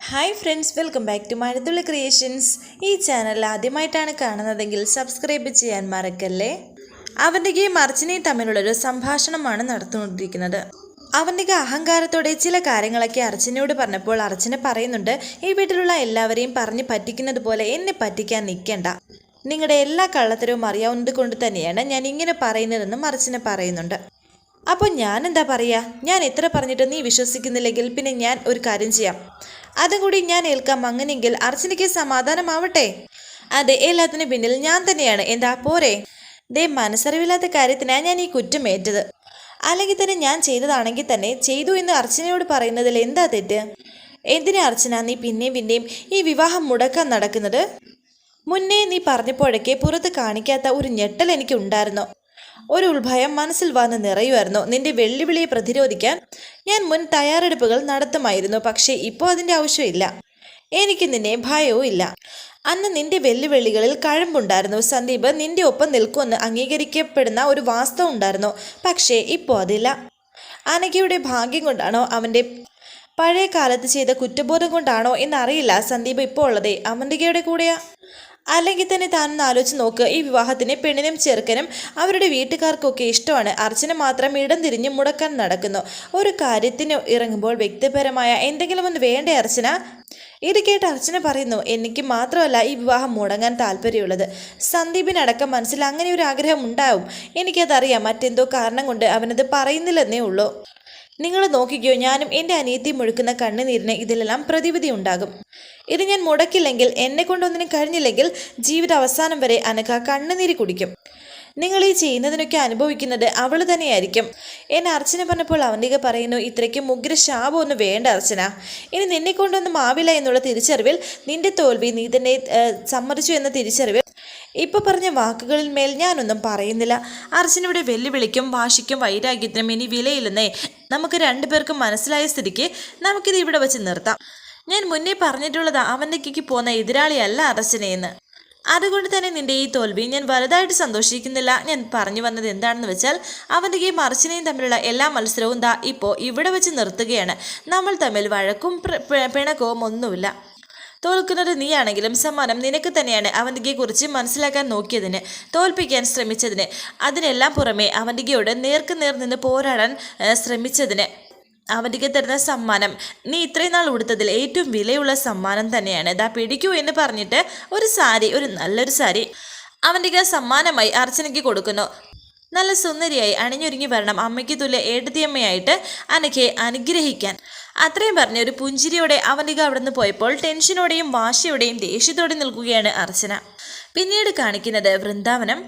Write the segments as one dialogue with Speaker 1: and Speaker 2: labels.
Speaker 1: Hi friends welcome back to Mazhathulli creations ഈ channel ആദ്യമായിട്ടാണ് കാണുന്നതെങ്കിൽ സബ്സ്ക്രൈബ് ചെയ്യാൻ മറക്കല്ലേ? അവന്റെയും അർച്ചനയും തമ്മിലുള്ളൊരു സംഭാഷണമാണ് നടത്തുകൊണ്ടിരിക്കുന്നത് അവന്റെ അഹങ്കാരത്തോടെ ചില കാര്യങ്ങളൊക്കെ അർച്ചനയോട് പറഞ്ഞപ്പോൾ അർച്ചന പറയുന്നുണ്ട് ഈ വീട്ടിലുള്ള എല്ലാവരെയും പറഞ്ഞ് പറ്റിക്കുന്നത് പോലെ എന്നെ പറ്റിക്കാൻ നിൽക്കണ്ട. നിങ്ങളുടെ എല്ലാ കള്ളത്തരവും അറിയാവുന്നത് കൊണ്ട് തന്നെയാണ് ഞാൻ ഇങ്ങനെ പറയുന്നതെന്നും അർച്ചന പറയുന്നുണ്ട്. അപ്പോൾ ഞാൻ എന്താ പറയുക ഞാൻ എത്ര പറഞ്ഞിട്ട് നീ വിശ്വസിക്കുന്നില്ലെങ്കിൽ പിന്നെ ഞാൻ ഒരു കാര്യം ചെയ്യാം. അതും കൂടി ഞാൻ ഏൽക്കാം അങ്ങനെയെങ്കിൽ അർച്ചനയ്ക്ക് സമാധാനമാവട്ടെ? അതെ എല്ലാത്തിനും പിന്നിൽ ഞാൻ തന്നെയാണ്. എന്താ പോരെ? ദേ മനസ്സറിവില്ലാത്ത കാര്യത്തിനാണ് ഞാൻ ഈ കുറ്റം ഏറ്റത്. അല്ലെങ്കിൽ തന്നെ ഞാൻ ചെയ്തതാണെങ്കിൽ തന്നെ ചെയ്തു എന്ന് അർച്ചനയോട് പറയുന്നതിൽ എന്താ തെറ്റ്? എന്തിനാ അർച്ചന നീ പിന്നെയും പിന്നെയും ഈ വിവാഹം മുടക്കാൻ നടക്കുന്നത്? മുന്നേ നീ പറഞ്ഞപ്പോഴൊക്കെ പുറത്ത് കാണിക്കാത്ത ഒരു ഞെട്ടൽ എനിക്ക് ഉണ്ടായിരുന്നു. ഒരു ഉത്ഭയം മനസ്സിൽ വന്ന് നിറയുമായിരുന്നു. നിന്റെ വെല്ലുവിളിയെ പ്രതിരോധിക്കാൻ ഞാൻ മുൻ തയ്യാറെടുപ്പുകൾ നടത്തുമായിരുന്നു പക്ഷേ ഇപ്പോൾ അതിന്റെ ആവശ്യമില്ല. എനിക്ക് നിന്നെ ഭയവും ഇല്ല. അന്ന് നിന്റെ വെല്ലുവിളികളിൽ കഴമ്പുണ്ടായിരുന്നു. സന്ദീപ് നിന്റെ ഒപ്പം നിൽക്കുമെന്ന് അംഗീകരിക്കപ്പെടുന്ന ഒരു വാസ്തവം ഉണ്ടായിരുന്നു പക്ഷേ ഇപ്പോൾ അതില്ല. അനഘയുടെ ഭാഗ്യം കൊണ്ടാണോ അവന്റെ പഴയ കാലത്ത് ചെയ്ത കുറ്റബോധം കൊണ്ടാണോ എന്നറിയില്ല. സന്ദീപ് ഇപ്പോൾ ഉള്ളതേ അമന്തികയുടെ കൂടെയാ. അല്ലെങ്കിൽ തന്നെ താനൊന്ന് ആലോചിച്ച് നോക്കുക ഈ വിവാഹത്തിന് പെണ്ണിനും ചെറുക്കനും അവരുടെ വീട്ടുകാർക്കൊക്കെ ഇഷ്ടമാണ്. അർച്ചന മാത്രം ഇടം തിരിഞ്ഞ് മുടക്കാൻ നടക്കുന്നു. ഒരു കാര്യത്തിന് ഇറങ്ങുമ്പോൾ വ്യക്തിപരമായ എന്തെങ്കിലും ഒന്ന് വേണ്ടേ അർച്ചന? ഇത് കേട്ട് അർച്ചന പറയുന്നു എനിക്ക് മാത്രമല്ല ഈ വിവാഹം മുടങ്ങാൻ താല്പര്യമുള്ളത്. സന്ദീപിനടക്കം മനസ്സിൽ അങ്ങനെ ഒരു ആഗ്രഹം ഉണ്ടാവും. എനിക്കതറിയാം മറ്റെന്തോ കാരണം കൊണ്ട് അവനത് പറയുന്നില്ലെന്നേ ഉള്ളൂ. നിങ്ങൾ നോക്കിക്കോ ഞാനും എന്റെ അനിയത്തി മുഴുക്കുന്ന കണ്ണുനീരിന് ഇതിലെല്ലാം പ്രതിവിധി ഉണ്ടാകും. ഇത് ഞാൻ മുടക്കില്ലെങ്കിൽ എന്നെ കൊണ്ടൊന്നിനും കഴിഞ്ഞില്ലെങ്കിൽ ജീവിത അവസാനം വരെ അനക്ക കണ്ണുനീര് കുടിക്കും. നിങ്ങൾ ഈ ചെയ്യുന്നതിനൊക്കെ അനുഭവിക്കുന്നത് അവൾ തന്നെയായിരിക്കും. എന്നെ അർച്ചന പറഞ്ഞപ്പോൾ അവന്തിക പറയുന്നു ഇത്രയ്ക്ക് മുഗ്ര ശാപമൊന്നും വേണ്ട അർച്ചന. ഇനി നിന്നെ കൊണ്ടൊന്നും ആവില്ല എന്നുള്ള തിരിച്ചറിവിൽ നിന്റെ തോൽവി നീ തന്നെ സമ്മതിച്ചു എന്ന തിരിച്ചറിവിൽ ഇപ്പൊ പറഞ്ഞ വാക്കുകളിൽ മേൽ ഞാനൊന്നും പറയുന്നില്ല. അർച്ചനയുടെ വെല്ലുവിളിക്കും വാശിക്കും വൈരാഗ്യത്തിനും ഇനി വിലയില്ലെന്നേ നമുക്ക് രണ്ടുപേർക്കും മനസ്സിലായ സ്ഥിതിക്ക് നമുക്കിത് ഇവിടെ വെച്ച് നിർത്താം. ഞാൻ മുന്നേ പറഞ്ഞിട്ടുള്ളത് അവന്റെക്ക് പോകുന്ന എതിരാളിയല്ല അർച്ചനയെന്ന്. അതുകൊണ്ട് തന്നെ നിന്റെ ഈ തോൽവി ഞാൻ വലുതായിട്ട് സന്തോഷിക്കുന്നില്ല. ഞാൻ പറഞ്ഞു വന്നത് എന്താണെന്ന് വെച്ചാൽ അവന്റെയും അർച്ചനയും തമ്മിലുള്ള എല്ലാ മത്സരവും ദാ ഇപ്പോൾ ഇവിടെ വെച്ച് നിർത്തുകയാണ്. നമ്മൾ തമ്മിൽ വഴക്കും പിണക്കവും ഒന്നുമില്ല. തോൽക്കുന്നത് നീയാണെങ്കിലും സമ്മാനം നിനക്ക് തന്നെയാണ് അവന്തികയെ കുറിച്ച് മനസ്സിലാക്കാൻ നോക്കിയതിന് തോൽപ്പിക്കാൻ ശ്രമിച്ചതിന്. അതിനെല്ലാം പുറമെ അവന്തികയോട് നേർക്ക് നേർ നിന്ന് പോരാടാൻ ശ്രമിച്ചതിന്. അവന്തിക തരുന്ന സമ്മാനം. നീ ഇത്രയും നാൾ ഉടുത്തതിൽ ഏറ്റവും വിലയുള്ള സമ്മാനം തന്നെയാണ്. ദാ പിടിക്കൂ എന്ന് പറഞ്ഞിട്ട് ഒരു സാരി ഒരു നല്ലൊരു സാരി അവന്റെ സമ്മാനമായി അർച്ചനയ്ക്ക് കൊടുക്കുന്നു. നല്ല സുന്ദരിയായി അണിഞ്ഞൊരുങ്ങി വരണം അമ്മയ്ക്ക് തുല്യ ഏട്ടത്തിയമ്മയായിട്ട് അനഘയെ അനുഗ്രഹിക്കാൻ. അത്രയും പറഞ്ഞ് ഒരു പുഞ്ചിരിയോടെ അവനിക അവിടുന്ന് പോയപ്പോൾ ടെൻഷനോടെയും വാശിയോടെയും ദേഷ്യത്തോടെ നിൽക്കുകയാണ് അർച്ചന. പിന്നീട് കാണിക്കുന്നത് വൃന്ദാവനം.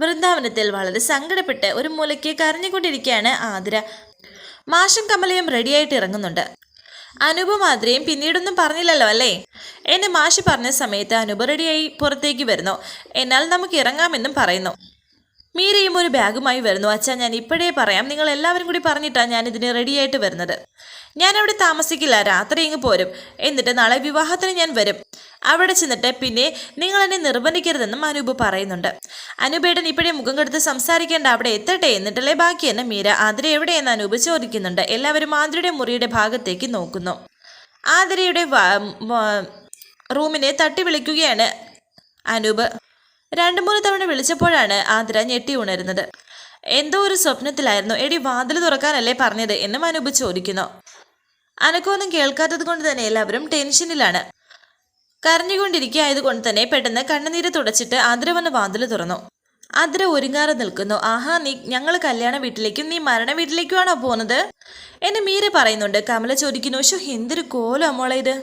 Speaker 1: വൃന്ദാവനത്തിൽ വളരെ സങ്കടപ്പെട്ട് ഒരു മൂലയ്ക്ക് കരഞ്ഞുകൊണ്ടിരിക്കുകയാണ് ആതിര. മാഷും കമലയും റെഡിയായിട്ട് ഇറങ്ങുന്നുണ്ട്. അനൂപ് മാതിരിയും പിന്നീടൊന്നും പറഞ്ഞില്ലല്ലോ അല്ലേ? എന്നെ മാഷി പറഞ്ഞ സമയത്ത് അനൂപ് റെഡിയായി പുറത്തേക്ക് വരുന്നു. എന്നാൽ നമുക്ക് ഇറങ്ങാമെന്നും പറയുന്നു. മീരയും ഒരു ബാഗുമായി വരുന്നു. അച്ഛാ ഞാൻ ഇപ്പോഴേ പറയാം. നിങ്ങൾ എല്ലാവരും കൂടി പറഞ്ഞിട്ടാണ് ഞാൻ ഇതിന് റെഡിയായിട്ട് വരുന്നത്. ഞാൻ അവിടെ താമസിക്കില്ല. രാത്രി ഇങ്ങ് പോരും. എന്നിട്ട് നാളെ വിവാഹത്തിന് ഞാൻ വരും. അവിടെ ചെന്നിട്ട് പിന്നെ നിങ്ങൾ എന്നെ നിർബന്ധിക്കരുതെന്നും അനൂപ് പറയുന്നുണ്ട്. അനൂപേട്ടൻ ഇപ്പോഴേ മുഖം കെടുത്ത് സംസാരിക്കേണ്ട. അവിടെ എത്തട്ടെ എന്നിട്ടല്ലേ ബാക്കിയെന്ന് മീര. ആതിര എവിടെയെന്ന് അനൂപ് ചോദിക്കുന്നുണ്ട്. എല്ലാവരും ആതിരയുടെ മുറിയുടെ ഭാഗത്തേക്ക് നോക്കുന്നു. ആതിരയുടെ റൂമിനെ തട്ടി വിളിക്കുകയാണ് അനൂപ്. രണ്ടു മൂന്ന് തവണ വിളിച്ചപ്പോഴാണ് ആതിര ഞെട്ടി ഉണരുന്നത്. എന്തോ ഒരു സ്വപ്നത്തിലായിരുന്നു. എടി വാതിൽ തുറക്കാനല്ലേ പറഞ്ഞത്? എന്ന് അനൂപ് ചോദിക്കുന്നു. അനക്കൊന്നും കേൾക്കാത്തത് കൊണ്ട് തന്നെ എല്ലാവരും ടെൻഷനിലാണ്. കരഞ്ഞുകൊണ്ടിരിക്കുകയായതുകൊണ്ട് തന്നെ പെട്ടെന്ന് കണ്ണുനീര് തുടച്ചിട്ട് ആതിര വന്ന് വാതിൽ തുറന്നു. ആതിര ഒരുങ്ങാറ് നിൽക്കുന്നു. ആഹാ നീ ഞങ്ങൾ കല്യാണ വീട്ടിലേക്കും നീ മരണ വീട്ടിലേക്കുമാണോ പോകുന്നത് എന്നെ മീര പറയുന്നുണ്ട്. കമല ചോദിക്കുന്നു. ഷോ എന്തൊരു കോലോ മോളെ ഇത്?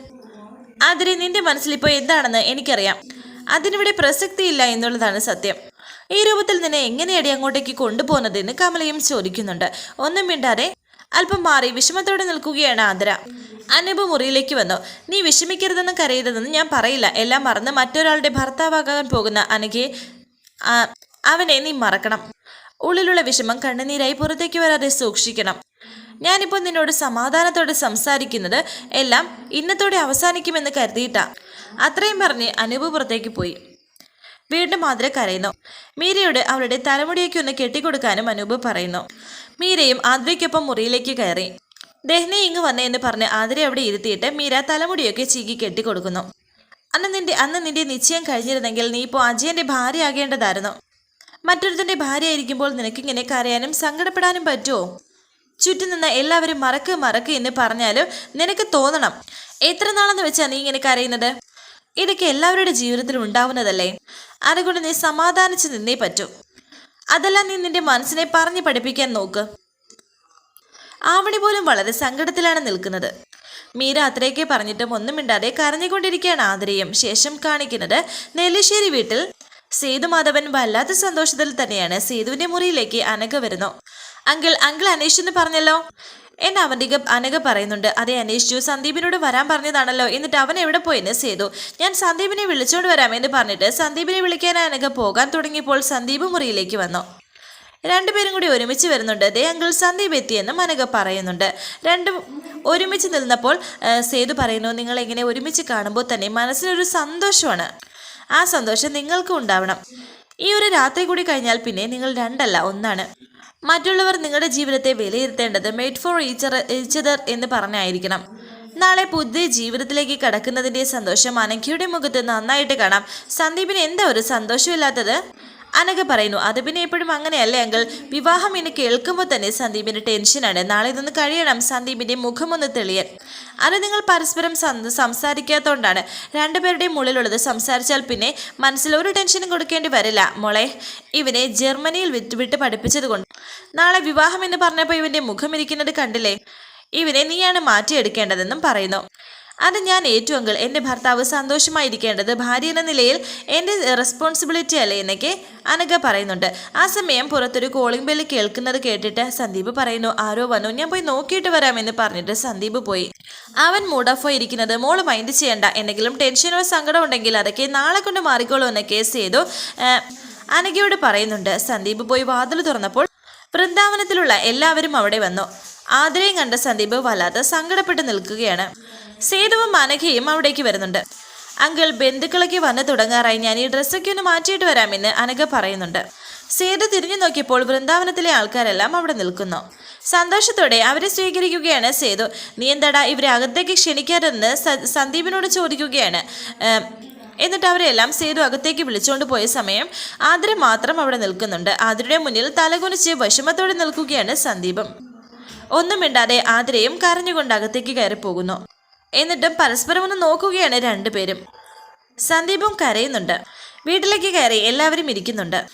Speaker 1: ആതിര നിന്റെ മനസ്സിലിപ്പോൾ എന്താണെന്ന് എനിക്കറിയാം. അതിനിവിടെ പ്രസക്തിയില്ല എന്നുള്ളതാണ് സത്യം. ഈ രൂപത്തിൽ നിന്നെ എങ്ങനെയടി അങ്ങോട്ടേക്ക് കൊണ്ടുപോകുന്നതെന്ന് കമലയും ചോദിക്കുന്നുണ്ട്. ഒന്നും മിണ്ടാതെ അല്പം മാറി വിഷമത്തോടെ നിൽക്കുകയാണ് ആതിര അനൂപ് മുറിയിലേക്ക് വന്നു. നീ വിഷമിക്കരുതെന്നും കരയരുതെന്നും ഞാൻ പറയില്ല. എല്ലാം മറന്ന് മറ്റൊരാളുടെ ഭർത്താവാകാൻ പോകുന്ന അനഘയെ അവനെ നീ മറക്കണം. ഉള്ളിലുള്ള വിഷമം കണ്ണുനീരായി പുറത്തേക്ക് വരാതെ സൂക്ഷിക്കണം. ഞാനിപ്പോൾ നിന്നോട് സമാധാനത്തോടെ സംസാരിക്കുന്നത് എല്ലാം ഇന്നത്തോടെ അവസാനിക്കുമെന്ന് കരുതിയിട്ടാ. അത്രയും പറഞ്ഞ് അനൂപ് പുറത്തേക്ക് പോയി. വീണ്ടും മാതിര കരയുന്നു. മീരയോട് അവളുടെ തലമുടിയൊക്കെ ഒന്ന് കെട്ടിക്കൊടുക്കാനും അനൂപ് പറയുന്നു. മീരയും ആതിരയ്ക്കൊപ്പം മുറിയിലേക്ക് കയറി. ദഹ്നെ ഇങ്ങ് വന്നേ എന്ന് പറഞ്ഞ് ആതിരെ അവിടെ ഇരുത്തിയിട്ട് മീര തലമുടിയൊക്കെ ചീകി കെട്ടിക്കൊടുക്കുന്നു. അന്ന് നിന്റെ അന്ന് നിന്റെ നിശ്ചയം കഴിഞ്ഞിരുന്നെങ്കിൽ നീ ഇപ്പോൾ അജയന്റെ ഭാര്യയാകേണ്ടതായിരുന്നു. മറ്റൊരുത്തന്റെ ഭാര്യയായിരിക്കുമ്പോൾ നിനക്കിങ്ങനെ കരയാനും സങ്കടപ്പെടാനും പറ്റുമോ ചുറ്റും നിന്ന് എല്ലാവരും മറക്ക് മറക്ക് എന്ന് പറഞ്ഞാലും നിനക്ക് തോന്നണം. എത്ര നാളെന്ന് വെച്ചാ നീ ഇങ്ങനെ കരയുന്നത്? ഇതൊക്കെ എല്ലാവരുടെ ജീവിതത്തിൽ ഉണ്ടാവുന്നതല്ലേ? അതുകൊണ്ട് നീ സമാധാനിച്ച് നിന്നേ പറ്റൂ. അതെല്ലാം നീ നിന്റെ മനസ്സിനെ പറഞ്ഞു പഠിപ്പിക്കാൻ നോക്ക്. ആവണി പോലും വളരെ സങ്കടത്തിലാണ് നിൽക്കുന്നത്. മീര അത്രയൊക്കെ പറഞ്ഞിട്ടും ഒന്നും കരഞ്ഞുകൊണ്ടിരിക്കുകയാണ് ആതിരയും. ശേഷം കാണിക്കുന്നത് നെല്ലിശ്ശേരി വീട്ടിൽ സേതുമാധവൻ വല്ലാത്ത സന്തോഷത്തിൽ തന്നെയാണ് സേതുവിന്റെ മുറിയിലേക്ക് അനഘ വരുന്നു. അങ്കിൾ അങ്കിൾ അന്വേഷിച്ചെന്ന് പറഞ്ഞല്ലോ? എന്നെ അവന്തിക അനഘ പറയുന്നുണ്ട്. അതെ അന്വേഷിച്ചു സന്ദീപിനോട് വരാൻ പറഞ്ഞതാണല്ലോ. എന്നിട്ട് അവൻ എവിടെ പോയെന്ന് സേതു. ഞാൻ സന്ദീപിനെ വിളിച്ചോണ്ട് വരാമെന്ന് പറഞ്ഞിട്ട് സന്ദീപിനെ വിളിക്കാൻ അനഘ പോകാൻ തുടങ്ങിയപ്പോൾ സന്ദീപ് മുറിയിലേക്ക് വന്നു. രണ്ടുപേരും കൂടി ഒരുമിച്ച് വരുന്നുണ്ട്. ദേ അങ്കിൾ സന്ദീപ് എത്തിയെന്നും അനഘ പറയുന്നുണ്ട്. രണ്ടും ഒരുമിച്ച് നിന്നപ്പോൾ സേതു പറയുന്നു നിങ്ങൾ എങ്ങനെ ഒരുമിച്ച് കാണുമ്പോൾ തന്നെ മനസ്സിനൊരു സന്തോഷമാണ്. ആ സന്തോഷം നിങ്ങൾക്കും ഉണ്ടാവണം. ഈ ഒരു രാത്രി കൂടി കഴിഞ്ഞാൽ പിന്നെ നിങ്ങൾ രണ്ടല്ല ഒന്നാണ്. മറ്റുള്ളവർ നിങ്ങളുടെ ജീവിതത്തെ വിലയിരുത്തേണ്ടത് made for each each other എന്ന് പറഞ്ഞായിരിക്കണം. നാളെ പുതിയ ജീവിതത്തിലേക്ക് കടക്കുന്നതിന്റെ സന്തോഷം അനഘയുടെ മുഖത്ത് നന്നായിട്ട് കാണാം. സന്ദീപിന് എന്താ ഒരു സന്തോഷമില്ലാത്തത്? അനഘ പറയുന്നു അത് പിന്നെ എപ്പോഴും അങ്ങനെയല്ലേ അങ്കിൾ? വിവാഹം ഇനി കേൾക്കുമ്പോൾ തന്നെ സന്ദീപിന് ടെൻഷനാണ് നാളെ ഇതൊന്ന് കഴിയണം. സന്ദീപിന്റെ മുഖമൊന്ന് തെളിയാൻ. അത് നിങ്ങൾ പരസ്പരം സംസാരിക്കാത്തതുകൊണ്ടാണ് രണ്ടുപേരുടെയും ഉള്ളിലുള്ളത് സംസാരിച്ചാൽ പിന്നെ മനസ്സിൽ ഒരു ടെൻഷനും കൊടുക്കേണ്ടി വരില്ല. മോളെ ഇവനെ ജർമ്മനിയിൽ വിട്ട് വിട്ട് പഠിപ്പിച്ചത് കൊണ്ട് നാളെ വിവാഹം എന്ന് പറഞ്ഞപ്പോൾ ഇവന്റെ മുഖം ഇരിക്കുന്നത് കണ്ടില്ലേ? ഇവനെ നീയാണ് മാറ്റിയെടുക്കേണ്ടതെന്നും പറയുന്നു. അത് ഞാൻ ഏറ്റു എന്റെ ഭർത്താവ് സന്തോഷമായിരിക്കേണ്ടത് ഭാര്യ എന്ന നിലയിൽ എന്റെ റെസ്പോൺസിബിലിറ്റി അല്ലേ എന്നൊക്കെ അനഘ പറയുന്നുണ്ട്. ആ സമയം പുറത്തൊരു കോളിംഗ് ബെല്ല് കേൾക്കുന്നത് കേട്ടിട്ട് സന്ദീപ് പറയുന്നു ആരോ വന്നു. ഞാൻ പോയി നോക്കിയിട്ട് വരാമെന്ന് പറഞ്ഞിട്ട് സന്ദീപ് പോയി. അവൻ മൂഡ് ഓഫ് ആയിരിക്കുന്നത് മോൾ മൈൻഡ് ചെയ്യണ്ട. എന്തെങ്കിലും ടെൻഷനോ സങ്കടം ഉണ്ടെങ്കിൽ അതൊക്കെ നാളെ കൊണ്ട് മാറിക്കോളൂ എന്ന കേസ് ചെയ്തു അനഘയോട് പറയുന്നുണ്ട്. സന്ദീപ് പോയി വാതിൽ തുറന്നപ്പോൾ വൃന്ദാവനത്തിലുള്ള എല്ലാവരും അവിടെ വന്നു. ആദരയും കണ്ട സന്ദീപ് വല്ലാതെ സങ്കടപ്പെട്ട് നിൽക്കുകയാണ്. സേതുവും അനഘയും അവിടേക്ക് വരുന്നുണ്ട്. അങ്കിൾ ബന്ധുക്കളൊക്കെ വന്ന് തുടങ്ങാറായി. ഞാൻ ഈ ഡ്രസ്സൊക്കെ ഒന്ന് മാറ്റിയിട്ട് വരാമെന്ന് അനഘ പറയുന്നുണ്ട്. സേതു തിരിഞ്ഞു നോക്കിയപ്പോൾ വൃന്ദാവനത്തിലെ ആൾക്കാരെല്ലാം അവിടെ നിൽക്കുന്നു. സന്തോഷത്തോടെ അവരെ സ്വീകരിക്കുകയാണ് സേതു. നീ എന്താടാ ഇവരെ അകത്തേക്ക് ക്ഷണിക്കാറെന്ന് സന്ദീപിനോട് ചോദിക്കുകയാണ്. എന്നിട്ട് അവരെല്ലാം സേതു അകത്തേക്ക് വിളിച്ചുകൊണ്ട് പോയ സമയം ആതിര മാത്രം അവിടെ നിൽക്കുന്നുണ്ട്. ആതിരയുടെ മുന്നിൽ തലകുനിച്ച് വിഷമത്തോടെ നിൽക്കുകയാണ് സന്ദീപം. ഒന്നും മിണ്ടാതെ ആതിരയും കരഞ്ഞുകൊണ്ട് അകത്തേക്ക് കയറി പോകുന്നു എന്നിട്ടും പരസ്പരം ഒന്ന് നോക്കുകയാണ് രണ്ടുപേരും. സന്ദീപും കരയുന്നുണ്ട്. വീട്ടിലേക്ക് കയറി എല്ലാവരും ഇരിക്കുന്നുണ്ട്.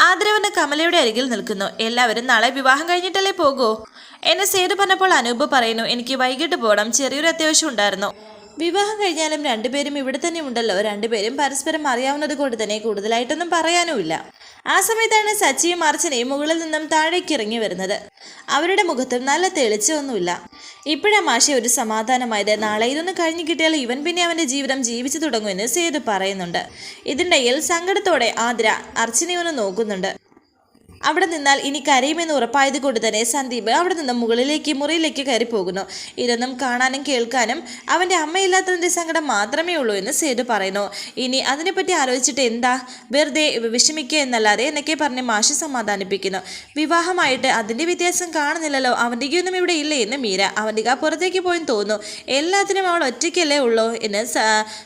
Speaker 1: ആദരവന് കമലയുടെ അരികിൽ നിൽക്കുന്നു. എല്ലാവരും നാളെ വിവാഹം കഴിഞ്ഞിട്ടല്ലേ പോകൂ? എന്നെ സേതു പറഞ്ഞപ്പോൾ അനൂപ് പറയുന്നു എനിക്ക് വൈകിട്ട് പോകണം ചെറിയൊരു അത്യാവശ്യം ഉണ്ടായിരുന്നു. വിവാഹം കഴിഞ്ഞാലും രണ്ടുപേരും ഇവിടെ തന്നെ ഉണ്ടല്ലോ. രണ്ടുപേരും പരസ്പരം അറിയാവുന്നത് കൊണ്ട് തന്നെ കൂടുതലായിട്ടൊന്നും പറയാനുമില്ല. ആ സമയത്താണ് സച്ചിയും അർച്ചനയും മുകളിൽ നിന്നും താഴേക്ക് ഇറങ്ങി വരുന്നത്. അവരുടെ മുഖത്തും നല്ല തെളിച്ചൊന്നുമില്ല ഇപ്പോഴാ മാഷെ ഒരു സമാധാനമായത്. നാളെ ഇതൊന്നും കഴിഞ്ഞു കിട്ടിയാൽ ഇവൻ പിന്നെ അവന്റെ ജീവിതം ജീവിച്ചു തുടങ്ങുമെന്ന് സേതു പറയുന്നുണ്ട്. ഇതിനിടയിൽ സങ്കടത്തോടെ ആതിര അർച്ചനയൊന്ന് നോക്കുന്നുണ്ട്. അവിടെ നിന്നാൽ ഇനി കരയുമെന്ന് ഉറപ്പായത് കൊണ്ട് തന്നെ സന്ദീപ് അവിടെ നിന്ന് മുകളിലേക്ക് മുറിയിലേക്ക് കയറി പോകുന്നു ഇതൊന്നും കാണാനും കേൾക്കാനും അവന്റെ അമ്മയില്ലാത്തതിന്റെ സങ്കടം മാത്രമേ ഉള്ളൂ എന്ന് സേതു പറയുന്നു. ഇനി അതിനെപ്പറ്റി ആലോചിച്ചിട്ട് എന്താ? വെറുതെ വിഷമിക്കുക എന്നല്ലാതെ എന്നൊക്കെ പറഞ്ഞ് മാഷി സമാധാനിപ്പിക്കുന്നു. വിവാഹമായിട്ട് അതിന്റെ വ്യത്യാസം കാണുന്നില്ലല്ലോ. അവന്റെയൊന്നും ഇവിടെ ഇല്ല എന്ന് മീര അവന്റെ പുറത്തേക്ക് പോയെന്ന് തോന്നുന്നു. എല്ലാത്തിനും അവൾ ഒറ്റയ്ക്കല്ലേ ഉള്ളൂ എന്ന്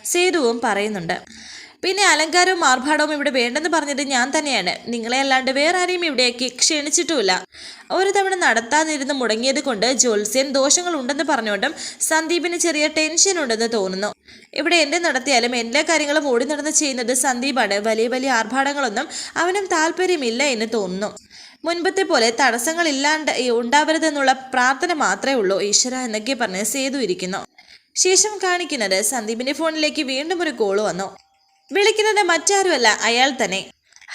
Speaker 1: സേതുവും പറയുന്നുണ്ട്. പിന്നെ അലങ്കാരവും ആർഭാടവും ഇവിടെ വേണ്ടെന്ന് പറഞ്ഞത് ഞാൻ തന്നെയാണ്. നിങ്ങളെ അല്ലാണ്ട് വേറെ ആരെയും ഇവിടേക്ക് ക്ഷണിച്ചിട്ടുമില്ല. ഒരു തവണ നടത്താതിരുന്ന് മുടങ്ങിയത് കൊണ്ട് ജ്യോത്സ്യൻ ദോഷങ്ങൾ ഉണ്ടെന്ന് പറഞ്ഞുകൊണ്ടും സന്ദീപിന് ചെറിയ ടെൻഷൻ ഉണ്ടെന്ന് തോന്നുന്നു. ഇവിടെ എന്ത് നടത്തിയാലും എല്ലാ കാര്യങ്ങളും ഓടി നടന്ന് ചെയ്യുന്നത് സന്ദീപാണ്. വലിയ വലിയ ആർഭാടങ്ങളൊന്നും അവനും താല്പര്യമില്ല എന്ന് തോന്നുന്നു. മുൻപത്തെ പോലെ തടസ്സങ്ങൾ ഇല്ലാണ്ട് ഉണ്ടാവരുതെന്നുള്ള പ്രാർത്ഥന മാത്രമേ ഉള്ളൂ. ഈശ്വര എന്നൊക്കെ പറഞ്ഞ് സേതു ഇരിക്കുന്നു. ശേഷം കാണിക്കുന്നത് സന്ദീപിന്റെ ഫോണിലേക്ക് വീണ്ടും ഒരു കോൾ വന്നു. വിളിക്കുന്നത് മറ്റാരുമല്ല അയാൾ തന്നെ.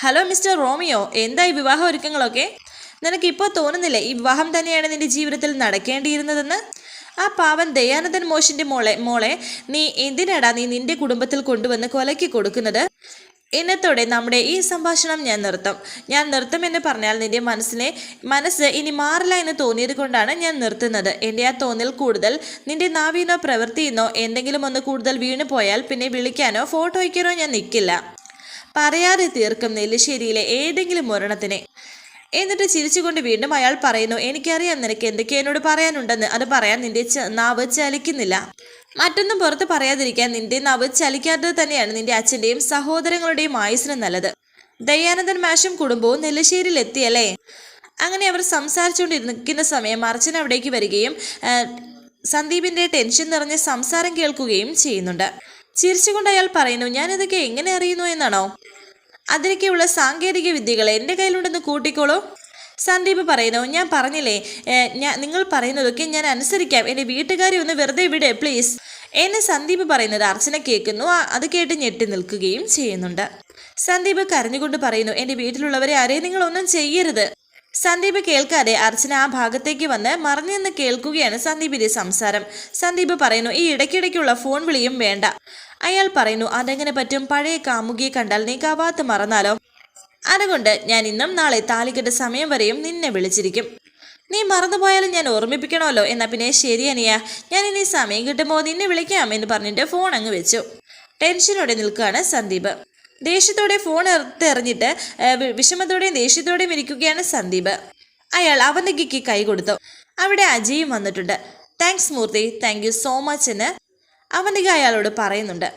Speaker 1: ഹലോ മിസ്റ്റർ റോമിയോ എന്തായി വിവാഹ ഒരുക്കങ്ങളൊക്കെ? നിനക്കിപ്പോൾ തോന്നുന്നില്ലേ ഈ വിവാഹം തന്നെയാണ് നിന്റെ ജീവിതത്തിൽ നടക്കേണ്ടിയിരുന്നതെന്ന്? ആ പാവൻ ദയാനന്ദൻ മോഷിന്റെ മോളെ മോളെ നീ എന്തിനാടാ നീ നിന്റെ കുടുംബത്തിൽ കൊണ്ടുവന്ന് കൊലയ്ക്ക് കൊടുക്കുന്നത്? ഇന്നത്തോടെ നമ്മുടെ ഈ സംഭാഷണം ഞാൻ നിർത്തും. ഞാൻ നിർത്തുമെന്ന് പറഞ്ഞാൽ നിന്റെ മനസ്സിനെ മനസ്സ് ഇനി മാറില്ല എന്ന് തോന്നിയത് കൊണ്ടാണ് ഞാൻ നിർത്തുന്നത്. എന്റെ ആ തോന്നൽ കൂടുതൽ നിന്റെ നാവിനോ പ്രവൃത്തിയെന്നോ എന്തെങ്കിലും ഒന്ന് കൂടുതൽ വീണു പോയാൽ പിന്നെ വിളിക്കാനോ ഫോട്ടോയ്ക്കാനോ ഞാൻ നിൽക്കില്ല പറയാതെ തീർക്കും നെല്ലിശ്ശേരിയിലെ ഏതെങ്കിലും ഒരെണ്ണത്തിനെ. എന്നിട്ട് ചിരിച്ചുകൊണ്ട് വീണ്ടും അയാൾ പറയുന്നു എനിക്കറിയാം നിനക്ക് എന്തൊക്കെ എന്നോട് പറയാനുണ്ടെന്ന്. അത് പറയാൻ നിന്റെ നാവ് ചലിക്കുന്നില്ല. മറ്റൊന്നും പുറത്ത് പറയാതിരിക്കാൻ നിന്റെ നാവ് ചലിക്കാത്തത് തന്നെയാണ് നിന്റെ അച്ഛന്റെയും സഹോദരങ്ങളുടെയും ആയുസിന് നല്ലത്. ദയാനന്ദൻ മാഷും കുടുംബവും നെല്ലശ്ശേരിയിൽ എത്തിയല്ലേ അങ്ങനെ അവർ സംസാരിച്ചുകൊണ്ടിരിക്കുന്ന സമയം അർച്ചന അവിടേക്ക് വരികയും സന്ദീപിന്റെ ടെൻഷൻ നിറഞ്ഞ സംസാരം കേൾക്കുകയും ചെയ്യുന്നുണ്ട്. ചിരിച്ചുകൊണ്ട് അയാൾ പറയുന്നു ഞാനിതൊക്കെ എങ്ങനെ അറിയുന്നു എന്നാണോ? അതിനൊക്കെയുള്ള സാങ്കേതിക വിദ്യകൾ എന്റെ കയ്യിലുണ്ടെന്ന് കൂട്ടിക്കോളൂ. സന്ദീപ് പറയുന്നു ഞാൻ പറഞ്ഞില്ലേ ഞാൻ നിങ്ങൾ പറയുന്നതൊക്കെ ഞാൻ അനുസരിക്കാം. എന്റെ വീട്ടുകാരെ ഒന്ന് വെറുതെ വിടെ പ്ലീസ്. എന്നെ സന്ദീപ് പറയുന്നത് അർച്ചന കേൾക്കുന്നു അത് കേട്ട് ഞെട്ടി നിൽക്കുകയും ചെയ്യുന്നുണ്ട്. സന്ദീപ് കരഞ്ഞുകൊണ്ട് പറയുന്നു എന്റെ വീട്ടിലുള്ളവരെ ആരെയും നിങ്ങളൊന്നും ചെയ്യരുത്. സന്ദീപ് കേൾക്കാതെ അർച്ചന ആ ഭാഗത്തേക്ക് വന്ന് മറിഞ്ഞു നിന്ന് കേൾക്കുകയാണ് സന്ദീപിന്റെ സംസാരം. സന്ദീപ് പറയുന്നു ഈ ഇടയ്ക്കിടയ്ക്കുള്ള ഫോൺ വിളിയും വേണ്ട. അയാൾ പറയുന്നു അതെങ്ങനെ പറ്റും? പഴയ കാമുകിയെ കണ്ടാൽ നീ കവാത്ത് മറന്നാലോ? അതുകൊണ്ട് ഞാൻ ഇന്നും നാളെ താലികെട്ട സമയം വരെയും നിന്നെ വിളിച്ചിരിക്കും. നീ മറന്നുപോയാലും ഞാൻ ഓർമ്മിപ്പിക്കണമല്ലോ. എന്നാ പിന്നെ ശരി അനിയ. ഞാൻ ഇനി സമയം കിട്ടുമ്പോൾ നിന്നെ വിളിക്കാം എന്ന് പറഞ്ഞിട്ട് ഫോൺ അങ്ങ് വെച്ചു. ടെൻഷനോടെ നിൽക്കുകയാണ് സന്ദീപ്. ദേഷ്യത്തോടെ ഫോൺ എറിഞ്ഞിട്ട് വിഷമത്തോടെയും ദേഷ്യത്തോടെയും ഇരിക്കുകയാണ് സന്ദീപ്. അയാൾ അവന്തികയ്ക്ക് കൈ കൊടുത്തു. അവിടെ അജയും വന്നിട്ടുണ്ട്. Thanks Murthy. Thank you so much എന്ന് അവന്തിക അയാളോട് പറയുന്നുണ്ട്.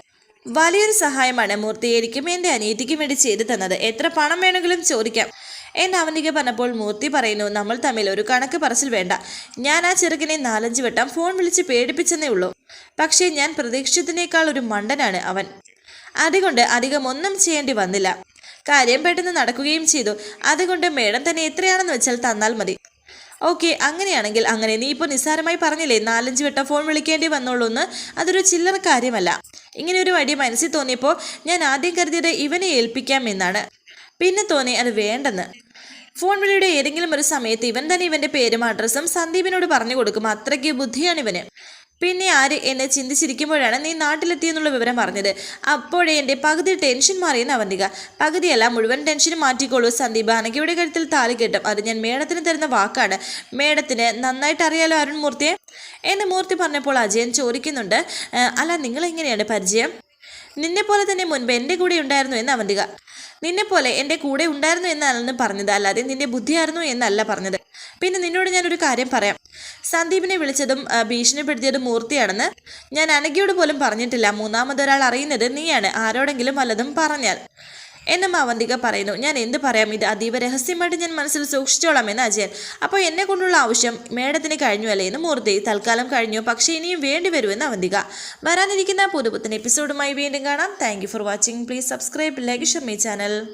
Speaker 1: വലിയൊരു സഹായമാണ് മൂർത്തി. എനിക്കും എന്റെ അനിയത്തിക്കും വേണ്ടി ചെയ്തു തന്നത്. എത്ര പണം വേണമെങ്കിലും ചോദിക്കാം. എന്ന് അവനിക പറഞ്ഞപ്പോൾ മൂർത്തി പറയുന്നു നമ്മൾ തമ്മിൽ ഒരു കണക്ക് പറച്ചിൽ വേണ്ട. ഞാൻ ആ ചെറുക്കനെ നാലഞ്ച് വട്ടം ഫോൺ വിളിച്ച് പേടിപ്പിച്ചെന്നേ ഉള്ളൂ. പക്ഷേ ഞാൻ പ്രതീക്ഷിച്ചതിനേക്കാൾ ഒരു മണ്ടനാണ് അവൻ. അതുകൊണ്ട് അധികം ഒന്നും ചെയ്യേണ്ടി വന്നില്ല. കാര്യം പെട്ടെന്ന് നടക്കുകയും ചെയ്തു. അതുകൊണ്ട് മേഡം തന്നെ എത്രയാണെന്ന് വെച്ചാൽ തന്നാൽ മതി. ഓക്കെ അങ്ങനെയാണെങ്കിൽ അങ്ങനെ നീ ഇപ്പോൾ നിസ്സാരമായി പറഞ്ഞില്ലേ നാലഞ്ച് വട്ടം ഫോൺ വിളിക്കേണ്ടി വന്നോളൂ എന്ന്? അതൊരു ചില്ലറ കാര്യമല്ല. ഇങ്ങനെ ഒരു വടി മനസ്സിൽ തോന്നിയപ്പോൾ ഞാൻ ആദ്യം കരുതിയത് ഇവനെ ഏൽപ്പിക്കാം എന്നാണ്. പിന്നെ തോന്നി അത് വേണ്ടെന്ന്. ഫോൺ വിളിയുടെ ഏതെങ്കിലും ഒരു സമയത്ത് ഇവൻ തന്നെ ഇവന്റെ പേരും അഡ്രസ്സും സന്ദീപിനോട് പറഞ്ഞു കൊടുക്കും. അത്രയ്ക്ക് ബുദ്ധിയാണ് ഇവന്. പിന്നെ ആര് എന്നെ ചിന്തിച്ചിരിക്കുമ്പോഴാണ് നീ നാട്ടിലെത്തിയെന്നുള്ള വിവരം പറഞ്ഞത് അപ്പോഴേ എന്റെ പകുതി ടെൻഷൻ മാറിയെന്ന് അവന്തിക. പകുതിയല്ല മുഴുവൻ ടെൻഷനും മാറ്റിക്കോളൂ സന്ദീപ്. അനക്കയുടെ കരുത്തിൽ താലി കെട്ടും. അത് ഞാൻ മേഡത്തിന് തരുന്ന വാക്കാണ്. മേഡത്തിന് നന്നായിട്ട് അറിയാലോ അരുൺ മൂർത്തിയെ? എന്ന് മൂർത്തി പറഞ്ഞപ്പോൾ അജയൻ ചോദിക്കുന്നുണ്ട് "ഏ, അല്ല നിങ്ങളെങ്ങനെയാണ് പരിചയം? നിന്നെ പോലെ തന്നെ മുൻപ് എന്റെ കൂടെ ഉണ്ടായിരുന്നു എന്ന് അവന്തിക. നിന്നെ പോലെ എന്റെ കൂടെ ഉണ്ടായിരുന്നു എന്നാണെന്ന് പറഞ്ഞത് അല്ലാതെ നിന്റെ ബുദ്ധിയായിരുന്നു എന്നല്ല പറഞ്ഞത്. പിന്നെ നിന്നോട് ഞാനൊരു കാര്യം പറയാം. സന്ദീപിനെ വിളിച്ചതും ഭീഷണിപ്പെടുത്തിയതും മൂർത്തിയാണെന്ന് ഞാൻ അനഘയോട് പോലും പറഞ്ഞിട്ടില്ല. മൂന്നാമതൊരാൾ അറിയുന്നത് നീയാണ്. ആരോടെങ്കിലും വല്ലതും പറഞ്ഞാൽ. എന്നും അവന്തിക പറയുന്നു. ഞാൻ എന്ത് പറയാം? ഇത് അതീവ രഹസ്യമായിട്ട് ഞാൻ മനസ്സിൽ സൂക്ഷിച്ചോളാം എന്ന് അജയൻ. അപ്പോൾ എന്നെ കൊണ്ടുള്ള ആവശ്യം മേഡത്തിന് കഴിഞ്ഞു അല്ലേ എന്ന് മൂർത്തി. തൽക്കാലം കഴിഞ്ഞു. പക്ഷേ ഇനിയും വേണ്ടി വരുമെന്ന് അവന്തിക വരാനിരിക്കുന്ന പുതുപുത്തൻ എപ്പിസോഡുമായി വീണ്ടും കാണാം. Thank for watching please subscribe like Sharmi channel